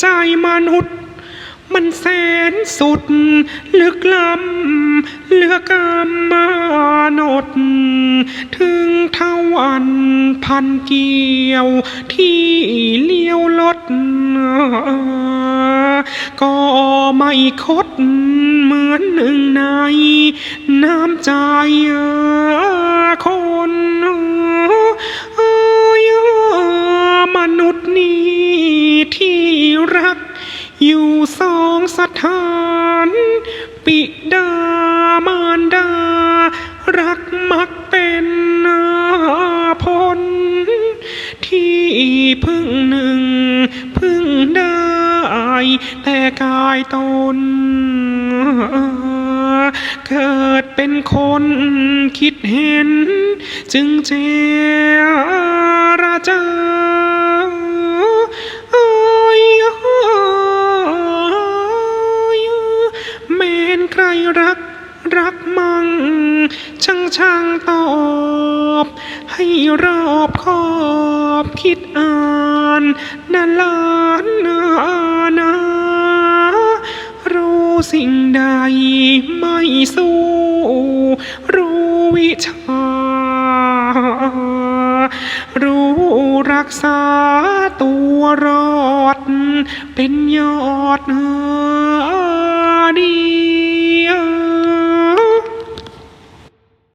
ใจมนุษย์ มันแสนสุด ลึกล้ำเลือกรรมานด ถึงเทวันพันเกี่ยว ที่เลี้ยวลด ก็ไม่คดเหมือนหนึ่งใน น้ำใจคน อยู่สองสถาน ปิดามารดา รักมักเป็นผลที่พึ่งหนึ่ง พึ่งได้ แต่กายตน เกิดเป็นคนคิดเห็น จึงเจราจา รรักรักมั่งช่างช่างตอบ ให้รอบคอบคิดอ่านนาลานนานารู้สิ่งใดไม่สู้ รู้วิชา รู้รักษาตัวรอด เป็นยอดดี